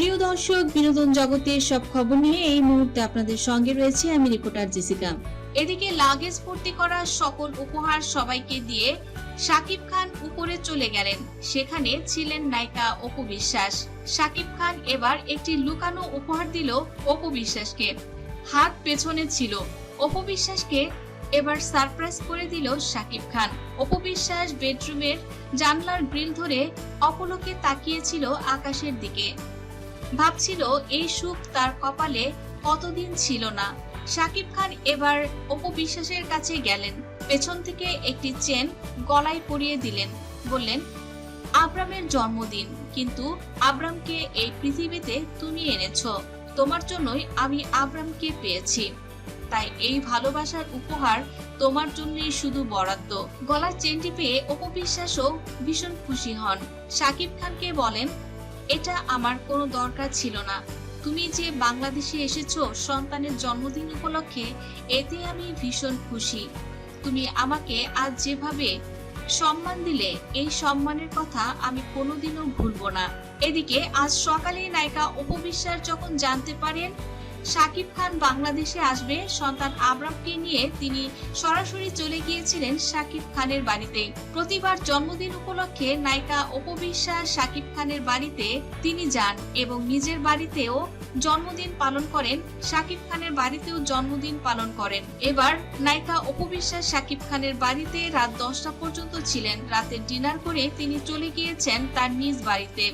প্রিয় দর্শক, বিনোদন জগতের সব খবর নিয়ে এই মুহূর্তে আপনাদের সঙ্গে রয়েছে আমি রিপোর্টার জেসিকা। এদিকে লাগেজ ভর্তি করা সকল উপহার সবাইকে দিয়ে শাকিব খান উপরে চলে গেলেন। সেখানে ছিলেন নায়িকা অপু বিশ্বাস। শাকিব খান এবার একটি লুকানো উপহার দিল অপু বিশ্বাসকে। হাত পেছনে ছিল। অপু বিশ্বাসকে এবার সারপ্রাইজ করে দিল শাকিব খান। অপু বিশ্বাস বেডরুমের জানলার গ্রিল ধরে অপলকে তাকিয়েছিল আকাশের দিকে। ভাবছিল এই সুখ তার কপালে কতদিন ছিল না। শাকিব খান এবার অপু বিশ্বাসের কাছে গেলেন। পেছন থেকে একটি চেন গলায় পরিয়ে দিলেন। বললেন, আব্রামের জন্মদিন, কিন্তু আব্রামকে এই পৃথিবীতে তুমি এনেছো। তোমার জন্যই আমি আব্রামকে পেয়েছি। তাই এই ভালোবাসার উপহার তোমার জন্যই শুধু বরাদ্দ। গলার চেনটি পেয়ে অপবিশ্বাসও ভীষণ খুশি হন। শাকিব খানকে বলেন এটা আমার কোনো দরকার ছিল না। তুমি যে বাংলাদেশে এসেছ, সন্তানের জন্মদিন উপলক্ষে, এতে আমি ভীষণ খুশি। তুমি আমাকে আজ যেভাবে সম্মান দিলে, এই সম্মানের কথা আমি কোনোদিনও ভুলবো না। এদিকে, আজ সকালে নায়িকা উপবিশ্বাস যখন জানতে পারেন শাকিব খান বাংলাদেশে আসবে। সন্তান আবরামকে নিয়ে তিনি সরাসরি চলে গিয়েছিলেন শাকিব খানের বাড়িতে। প্রতিবার জন্মদিন উপলক্ষে নায়িকা অপবিশ্বাস শাকিব খানের বাড়িতে তিনি যান এবং নিজের বাড়িতেও জন্মদিন পালন করেন। শাকিব খানের বাড়িতেও জন্মদিন পালন করেন। এবার নায়িকা অপবিশ্বাস শাকিব খানের বাড়িতে রাত দশটা পর্যন্ত ছিলেন। রাতে ডিনার করে তিনি চলে গিয়েছেন তার নিজ বাড়িতে।